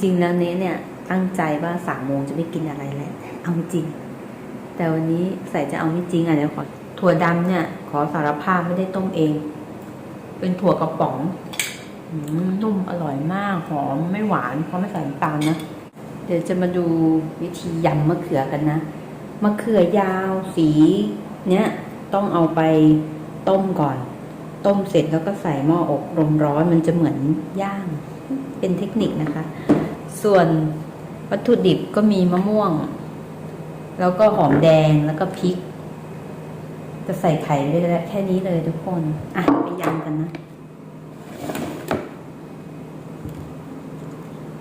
จริงแล้วเนี้เนี่ยตั้งใจว่าสามโมงจะไม่กินอะไรแล้วเอาจริง แต่วันนี้ใส่จะเอาไม่จริงอะเดี๋ยวขอถั่วดำเนี่ย ขอสารภาพไม่ได้ต้มเอง เป็นถั่วกระป๋องนุ่มอร่อยมากหอมไม่หวานเพราะไม่ใส่น้ำตาลนะเดี๋ยวจะมาดูวิธียำมะเขือกันนะมะเขือยาวสีเนี้ยต้องเอาไปต้มก่อน ต้มเสร็จแล้วก็ใส่หม้ออบลมร้อนมันจะเหมือนย่าง เป็นเทคนิคนะคะ ส่วนวัตถุดิบก็มีมะม่วง แล้วก็หอมแดงแล้วก็พริก จะใส่ไข่ไปแล้วแค่นี้เลยทุกคน อะไปยำกันนะ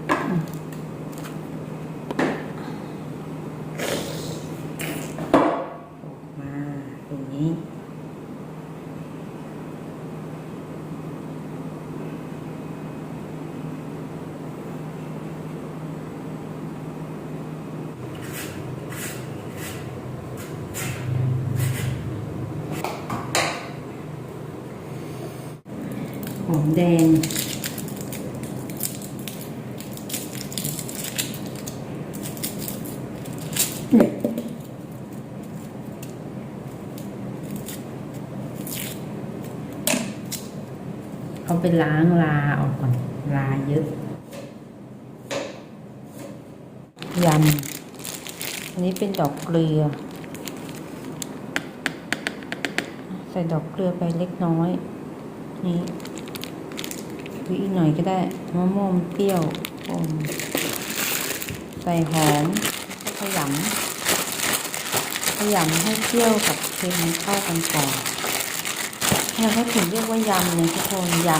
อมอกมาอย่างนี้ หอมแดงเอาไปล้างลาออกก่อน ลาเยอะยำอันนี้เป็นดอกเกลือ ใส่ดอกเกลือไปเล็กน้อย นี่ หรืออีกหน่อยก็ได้มะม่วงเปรี้ยวอมใส่หอมขยำขยำให้เปรี้ยวกับเค็มเข้ากันก่อนแล้วก็ถึงเรียกว่ายำเนี่ยทุกคนยำ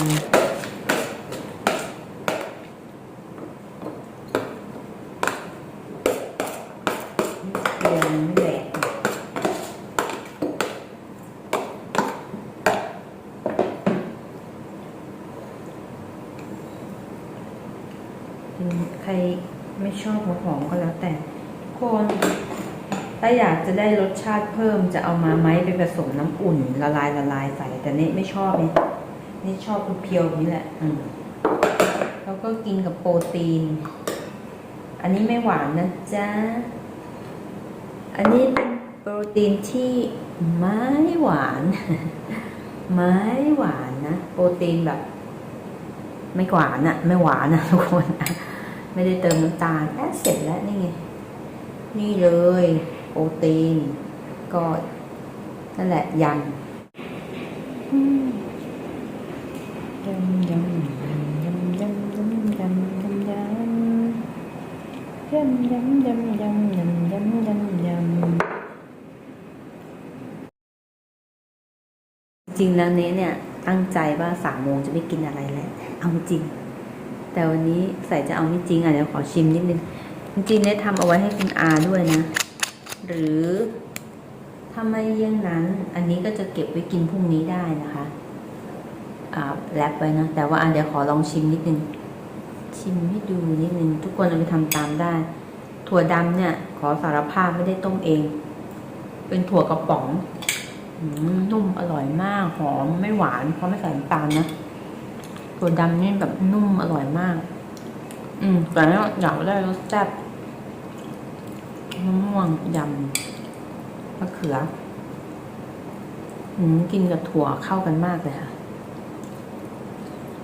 เกลือนไม่แหลก ใครไม่ชอบหัวหอมก็แล้วแต่ทุกคนถ้าอยากจะได้รสชาติเพิ่มจะเอามาไหมไปผสมน้ำอุ่น ละลายละลายใส่แต่นี่ไม่ชอบนี่นี่ชอบเพียวๆนี้แหละอืมแล้วก็กินกับโปรตีน อันนี้ไม่หวานนะจ๊ะ อันนี้เป็นโปรตีนที่ไม่หวาน ไม่หวานนะ โปรตีนแบบ ไม่หวานอะไม่หวานอะทุกคนอะ ไม่ได้เติมน้ำตาลแอะเสร็จแล้วนี่ไง นี่เลยโปรตีน ก็นั่นแหละยำยำยำยำยำยำยำยำยำยำยำยำยำยำยำยำยำยำยำจริงแล้วเนี้เนี่ยตั้งใจว่าสามโมงจะไม่กินอะไรแล้วเอาจริง แต่วันนี้ใส่จะเอาไม่จริงอะเดี๋ยวขอชิมนิดนึงจริงๆเนี่ยทำเอาไว้ให้คุณอาด้วยนะ หรือถ้าไม่เยี่ยงนั้น อันนี้ก็จะเก็บไว้กินพรุ่งนี้ได้นะคะอ่าแรปไว้นะแต่ว่าอันเดี๋ยวขอลองชิมนิดนึงชิมให้ดูนิดนึงทุกคนเอาไปทำตามได้ ถั่วดำเนี่ย ขอสารภาพไม่ได้ต้มเอง เป็นถั่วกระป๋องอนุ่มอร่อยมากหอมไม่หวานเพราะไม่ใส่น้ำตาลนะ ถั่วดำนี่แบบนุ่มอร่อยมาก อืมแต่ถ้าอยากได้รสแซ่บมะม่วงยำมะเขือ อืมกินกับถั่วเข้ากันมากเลยค่ะ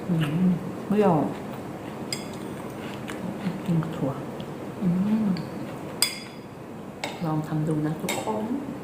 อืมไม่ยอมกินกับถั่ว อืมลองทำดูนะทุกคนอ